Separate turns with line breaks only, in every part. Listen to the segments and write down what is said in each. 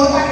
Lord.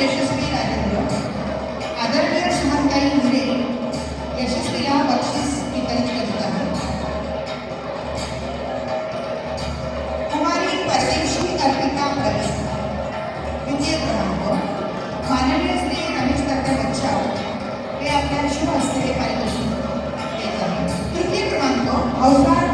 यशस्वी राजेंद्र। आदरणीय सुमनताई हिरे यशस्वीला बक्षीस वितरित करत आहेत. कुमारी परदेशी अर्पिता प्रवीण द्वितीय क्रमांक. माननीय श्री रमेश तर्फे बच्चा, हे आपल्या शुभ हस्ते पारितोषिक तृतीय क्रमांक अवघाड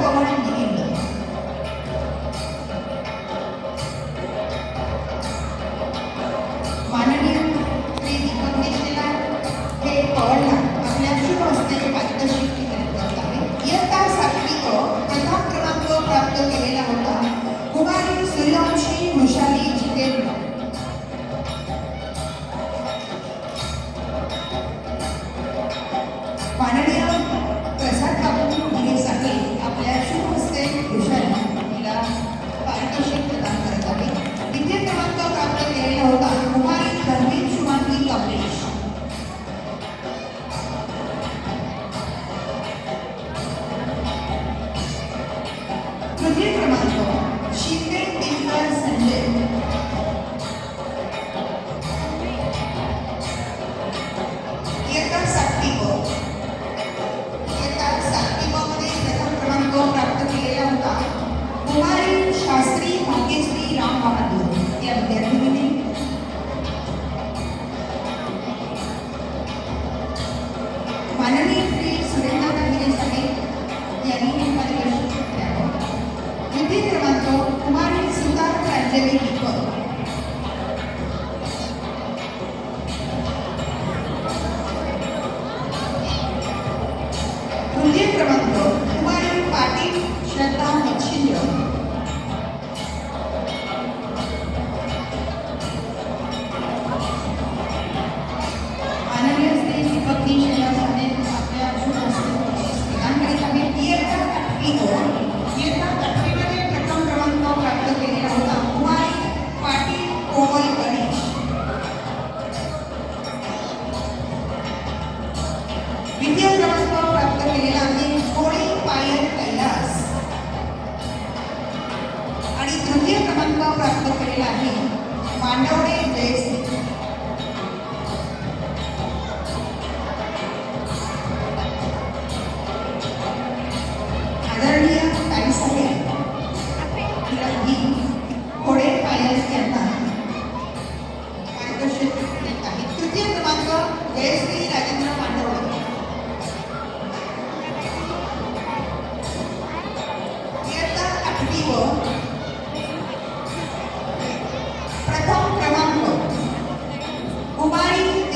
Potete mandò, domani risultato.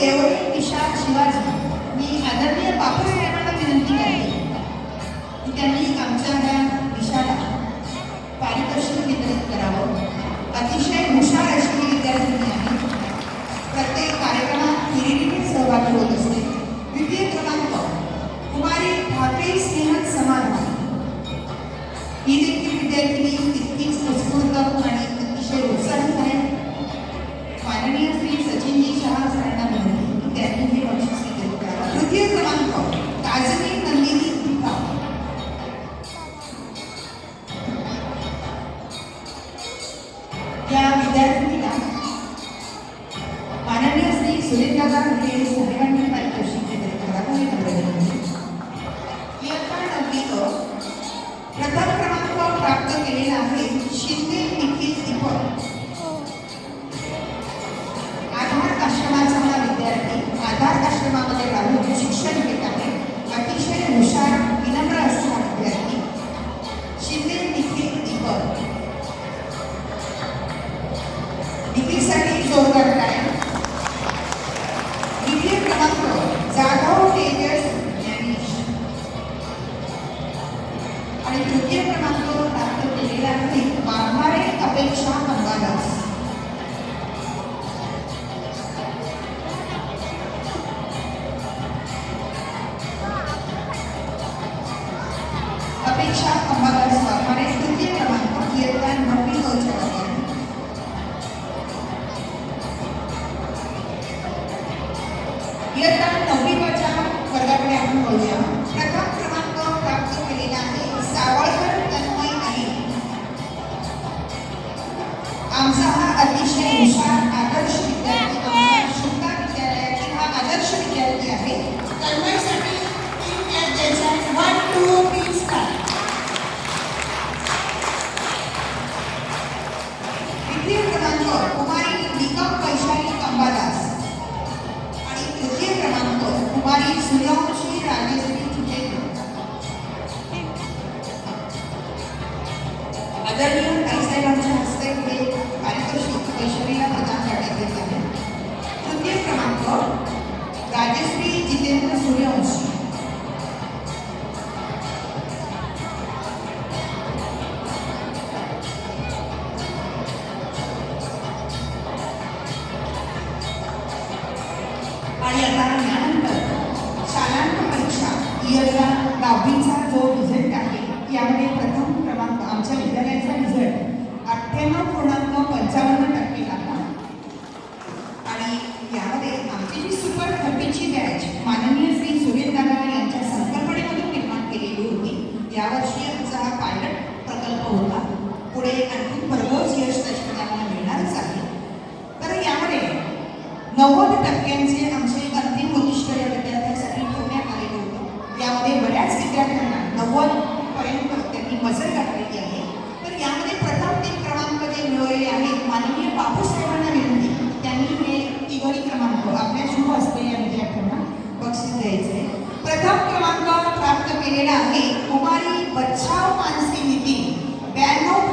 Deore किशान शिवाजी. मी आदरणीय बापूसाहेब बक्षीस द्यायचे प्रथम क्रमांक प्राप्त केलेला आहे कुमारी बच्छाव मानसी नीती. ब्याण्णव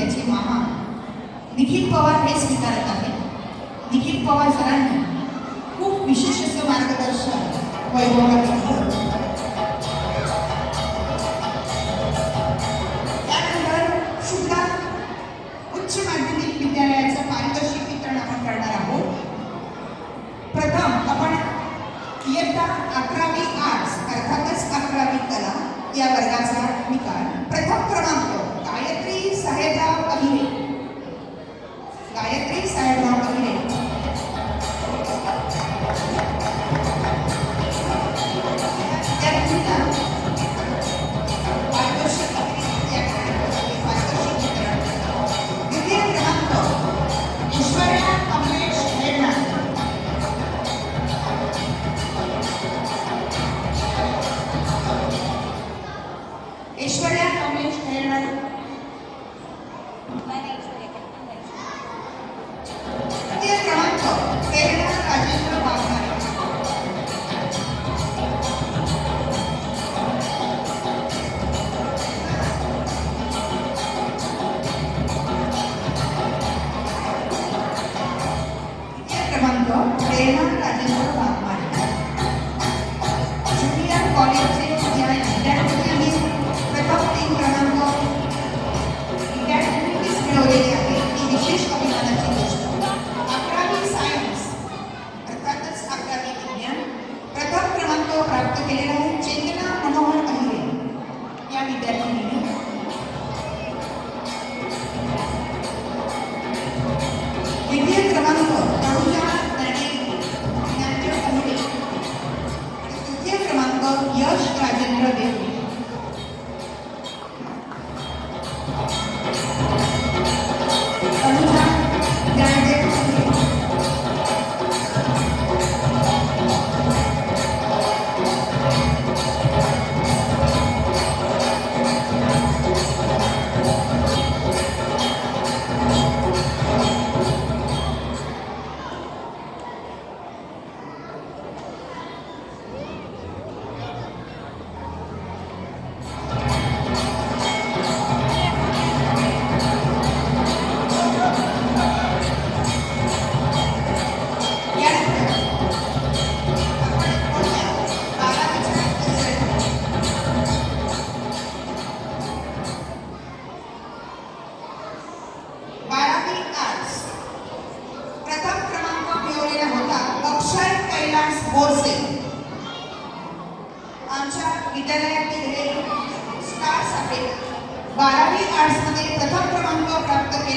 त्याचे मामा. निखिल पवार हे स्वीकारत आहेत. निखिल पवार सरांनी खूप विशेष असं मार्गदर्शन वैभवाला उच्च माध्यमिक विद्यालयाचं वितरण आपण करणार आहोत. प्रथम आपण अर्थातच कला या वर्गाचा निकाल. प्रथम क्रमांक साहेबराव अहिरे गायत्री साहेबराव cena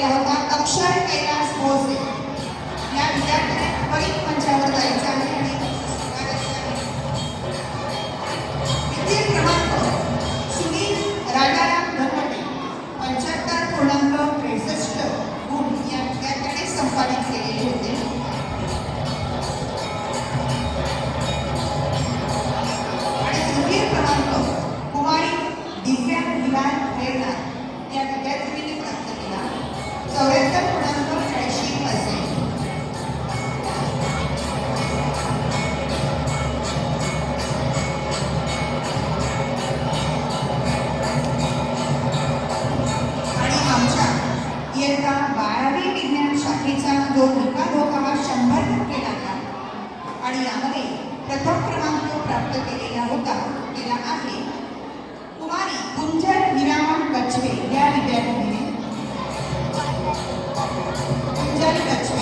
केला होता अक्षर कैलास बोरसे या विद्यार्थ्याने त्वरित मंचावर जायचं आहे आणि स्वागताचे क्रमांक सुनील राजाराम धनवटे पंच्याहत्तर पूर्णांक त्रेसष्ट गुण या विद्यार्थ्याने संपादित केलेले होते. आणि तृतीय क्रमांक कुमारी दिव्या विमान प्रेरणा या विद्यार्थिनीने प्राप्त केला. चौऱ्याहत्तर पूर्णांक त्र्याऐंशी पर्सेंट आणि आमच्या इयत्ता बारावी विज्ञान शाखेचा जो निकाल होता हा शंभर टक्के लागला आणि यामध्ये प्रथम क्रमांक प्राप्त केलेला होता केला आहे. कुमारी गुंजर हिरामण कछवे या विद्यार्थिनीने Menjadi